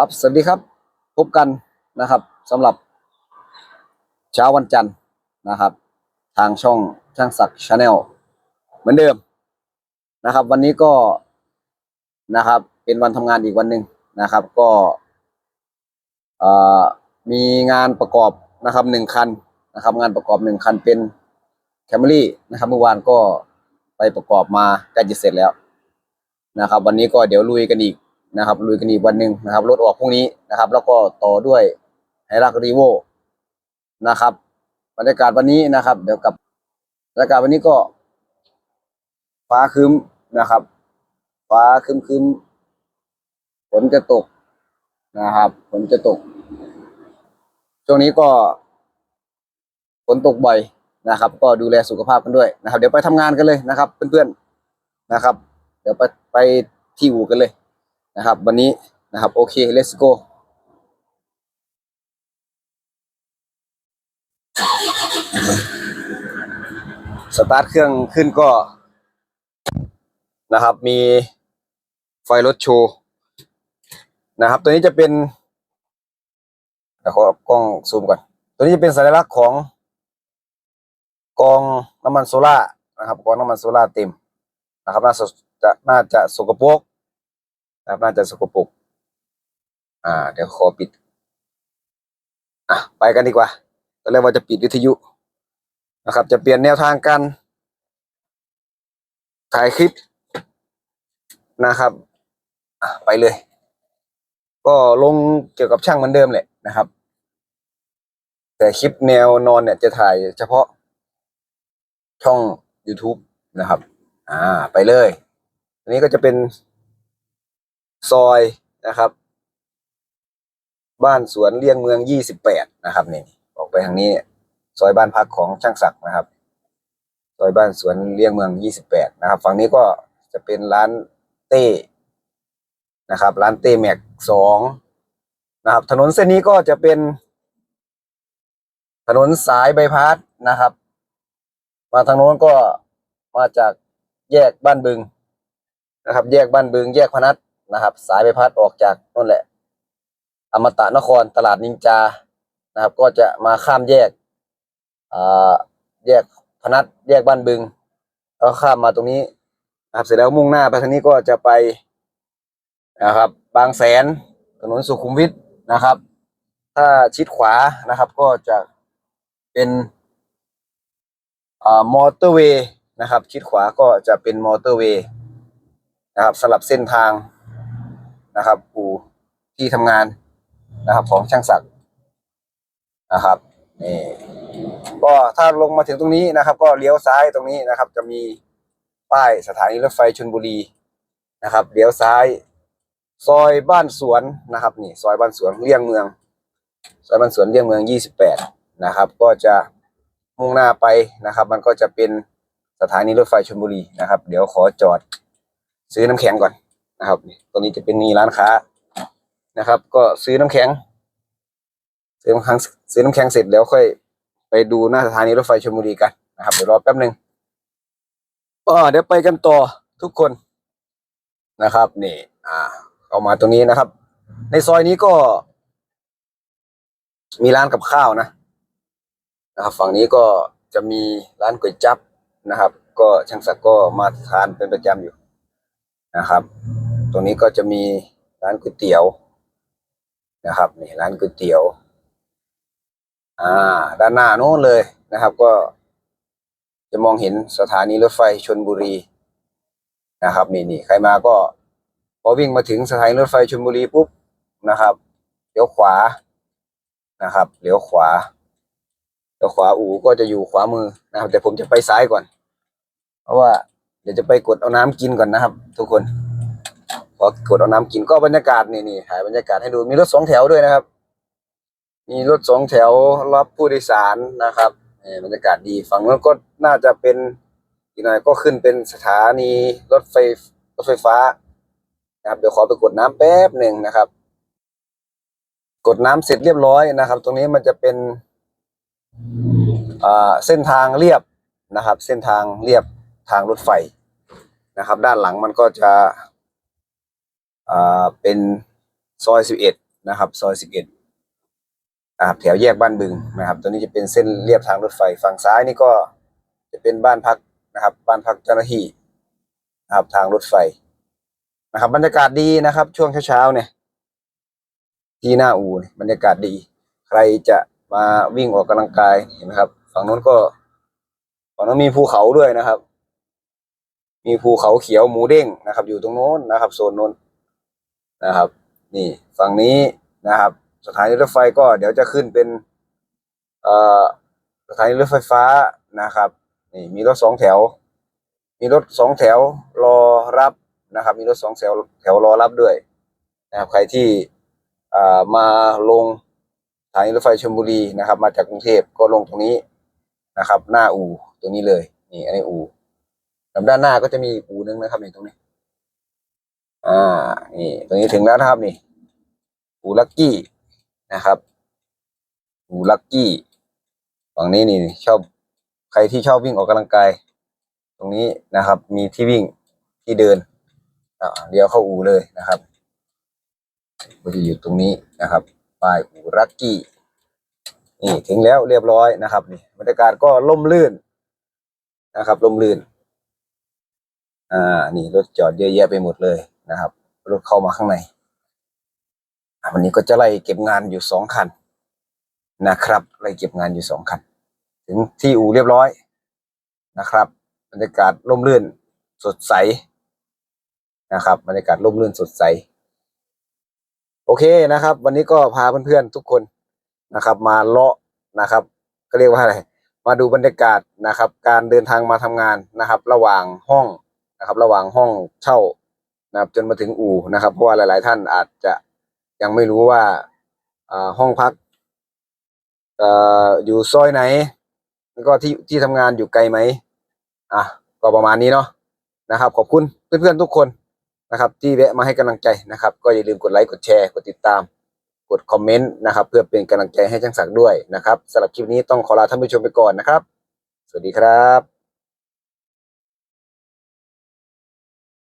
ครับสวัสดีครับพบกันนะครับสำหรับเช้าวันจันทร์นะครับ ทางช่องช่างศักดิ์ชาแนลเหมือนเดิมนะครับ วันนี้ก็นะครับ เป็นวันทำงานอีกวันหนึ่งนะครับ ก็มีงานประกอบนะครับหนึ่งคันนะครับ งานประกอบหนึ่งคันเป็นแคมรี่นะครับเมื่อวานก็ไปประกอบมาใกล้จะเสร็จแล้วนะครับ วันนี้ก็เดี๋ยวลุยกันอีก นะครับลุยกันอีกวันหนึ่งนะครับรถออกพรุ่งนี้นะครับ แล้วก็ต่อด้วยไฮรักรีโวนะครับบรรยากาศวันนี้นะครับ เดี๋ยวกับบรรยากาศวันนี้ก็ ฟ้าครึ้มนะครับ ฟ้าครึ้มครึ้มฝนจะตกนะครับฝนจะตก ช่วงนี้ก็ฝนตกบ่อยนะครับ ก็ดูแลสุขภาพกันด้วยนะครับ เดี๋ยวไปทำงานกันเลยนะครับ เพื่อนๆนะครับ เดี๋ยวไปไปที่อู่กันเลย นะครับ วันนี้นะครับ โอเค let's go สตาร์ทเครื่องขึ้นก็นะครับ มีไฟรถโชว์นะครับ ตัวนี้จะเป็นเดี๋ยวขอกล้องซูมก่อน ตัวนี้จะเป็นสัญลักษณ์ของกองน้ำมันโซล่านะครับกองน้ำมันโซล่าเต็มนะครับ น่าจะน่าจะสกปรก นะครับน่าจะสกปรกอ่า เดี๋ยวขอปิด อะ ไปกันดีกว่า ตอนแรกว่าจะปิดวิทยุนะครับ จะเปลี่ยนแนวทางการถ่ายคลิปนะครับอะไปเลย ก็ลงเกี่ยวกับช่างเหมือนเดิมแหละนะครับ แต่คลิปแนวนอนเนี่ยจะถ่ายเฉพาะช่อง YouTube นะครับ อ่า ไปเลย อันนี้ก็จะเป็น ซอยนะครับ บ้านสวนเลี่ยงเมืองยี่สิบแปดนะครับนี่ออกไปทางนี้ซอยบ้านพักของช่างศักดิ์นะครับ ซอยบ้านสวนเลี่ยงเมืองยี่สิบแปดนะครับ ฝั่งนี้ก็จะเป็นร้านเต้นะครับ ร้านเต้แม็กสองนะครับ ถนนเส้นนี้ก็จะเป็น ถนนสายใบพัดนะครับ มาทางโน้นก็มาจากแยกบ้านบึงนะครับ แยกบ้านบึง แยกพนัส นะครับ สายใบพัดออกจากนั่นแหละ อมตะนครตลาดนินจานะครับ ก็จะมาข้ามแยกอ่าแยกพนัสแยกบ้านบึงแล้วข้ามมาตรงนี้นะครับเสร็จแล้วมุ่งหน้าไปทางนี้ก็จะไปนะครับ บางแสนถนนสุขุมวิทนะครับ ถ้าชิดขวานะครับ ก็จะเป็นอ่ามอเตอร์เวย์นะครับ ชิดขวาก็จะเป็นมอเตอร์เวย์นะครับสลับเส้นทาง นะครับอู่ที่ทำงานนะครับ ของช่างศักดิ์นะครับนี่ก็ถ้าลงมาถึงตรงนี้นะครับ ก็เลี้ยวซ้ายตรงนี้นะครับ จะมีป้ายสถานีรถไฟชลบุรีนะครับเลี้ยวซ้าย ซอยบ้านสวนนะครับ นี่ ซอยบ้านสวนเลี่ยงเมือง ซอยบ้านสวนเลี่ยงเมืองยี่สิบแปดนะครับ ก็จะมุ่งหน้าไปนะครับ มันก็จะเป็นสถานีรถไฟชลบุรีนะครับ เดี๋ยวขอจอดซื้อน้ำแข็งก่อน นะครับนี่ตรงนี้จะเป็นนี่ร้านค้านะครับ ก็ซื้อน้ำแข็ง ซื้อน้ำแข็งซื้อน้ำแข็งเสร็จแล้วค่อยไปดูหน้าสถานีรถไฟชลบุรีกันนะครับเดี๋ยวรอแป๊บหนึ่งก็เดี๋ยวไปกันต่อทุกคนนะครับ นี่ อ่าเอามาตรงนี้นะครับ ในซอยนี้ก็ มีร้านกับข้าวนะนะครับ ฝั่งนี้ก็จะมีร้านก๋วยจั๊บนะครับ ก็ช่างศักดิ์ก็มาทานเป็นประจำอยู่นะครับ ตรงนี้ก็จะมีร้านก๋วยเตี๋ยวนะครับนี่ร้านก๋วยเตี๋ยว อ่า ด้านหน้าโน้นเลยนะครับ ก็จะมองเห็นสถานีรถไฟชนบุรีนะครับนี่นี่ใครมาก็ พอวิ่งมาถึงสถานีรถไฟชลบุรีปุ๊บนะครับเลี้ยวขวานะครับเลี้ยวขวาเลี้ยวขวาอู่ก็จะอยู่ขวามือนะครับแต่ผมจะไปซ้ายก่อน เพราะว่าเดี๋ยวจะไปกดเอาน้ำกินก่อนนะครับ ทุกคน พอกดเอาน้ำกินก็บรรยากาศนี่นี่ถ่ายบรรยากาศให้ดูมีรถสองแถวด้วยนะครับ มีรถสองแถวรับผู้โดยสารนะครับบรรยากาศดีฝั่งนู้นก็น่าจะเป็นอีกหน่อยก็ขึ้นเป็นสถานีรถไฟรถไฟฟ้านะครับเดี๋ยวขอไปกดน้ำแป๊บหนึ่งนะครับ กดน้ำเสร็จเรียบร้อยนะครับ ตรงนี้มันจะเป็นเส้นทางเรียบนะครับ เส้นทางเรียบทางรถไฟนะครับ ด้านหลังมันก็จะ อ่าเป็นซอยสิบเอ็ดนะครับซอยสิบเอ็ดนะครับแถวแยกบ้านบึงนะครับ ตัวนี้จะเป็นเส้นเลียบทางรถไฟฝั่งซ้ายนี่ก็จะเป็นบ้านพักนะครับ บ้านพักเจ้าหน้าที่นะครับทางรถไฟนะครับบรรยากาศดีนะครับ ช่วงเช้าๆเนี่ยที่หน้าอูเนี่ยบรรยากาศดี ใครจะมาวิ่งออกกำลังกายเห็นไหมครับ ฝั่งนู้นก็ฝั่งนู้นมีภูเขาด้วยนะครับ มีภูเขาเขียวหมูเด้งนะครับ อยู่ตรงโน้นนะครับโซนโน้น นะครับ นี่ฝั่งนี้นะครับ สถานีรถไฟก็เดี๋ยวจะขึ้นเป็นเอ่อสถานีรถไฟฟ้านะครับนี่มีรถสองแถว มีรถสองแถวรอรับนะครับ มีรถสองแถวแถวรอรับด้วยนะครับใครที่อ่ามาลงสถานีรถไฟชลบุรีนะครับ มาจากกรุงเทพก็ลงตรงนี้นะครับ หน้าอู่ตรงนี้เลย นี่อันนี้อู่ด้านหน้าก็จะมีอู่นึงนะครับนี่ตรงนี้ อ่า นี่ตรงนี้ถึงแล้วนะครับนี่อูลักกี้นะครับอูลักกี้ฝั่งนี้นี่ชอบใครที่ชอบวิ่งออกกำลังกาย ตรงนี้นะครับ มีที่วิ่งที่เดินอ่าเดี๋ยวเข้าอูเลยนะครับก็จะอยู่ตรงนี้นะครับป้ายอู่ลักกี้นี่ถึงแล้วเรียบร้อยนะครับนี่บรรยากาศก็ล่มลื่นนะครับล่มลื่น อ่า นี่รถจอดเยอะแยะไปหมดเลย นะครับ รถเข้ามาข้างในวันนี้ก็จะไล่เก็บงานอยู่สองคันนะครับไล่เก็บงานอยู่สองคัน ถึงที่อู่เรียบร้อยนะครับบรรยากาศร่มรื่นสดใสนะครับบรรยากาศร่มรื่นสดใส โอเคนะครับ วันนี้ก็พาเพื่อนๆทุกคนนะครับ มาเลาะนะครับ ก็เรียกว่าอะไรมาดูบรรยากาศนะครับ การเดินทางมาทำงานนะครับ ระหว่างห้องนะครับ ระหว่างห้องเช่า นะครับจนมาถึงอู่นะครับ เพราะว่าหลาย ๆ ท่านอาจจะยังไม่รู้ว่าห้องพักเอ่ออยู่ซอยไหน แล้วก็ที่ที่ทำงานอยู่ไกลไหมอะก็ประมาณนี้เนาะนะครับ ขอบคุณเพื่อน ๆ ทุกคนนะครับ ที่แวะมาให้กำลังใจนะครับ ก็อย่าลืมกดไลค์กดแชร์กดติดตาม กดคอมเมนต์นะครับ เพื่อเป็นกำลังใจให้ช่างศักดิ์ด้วยนะครับสำหรับคลิปนี้ต้องขอลาท่านผู้ชมไปก่อนนะครับ สวัสดีครับ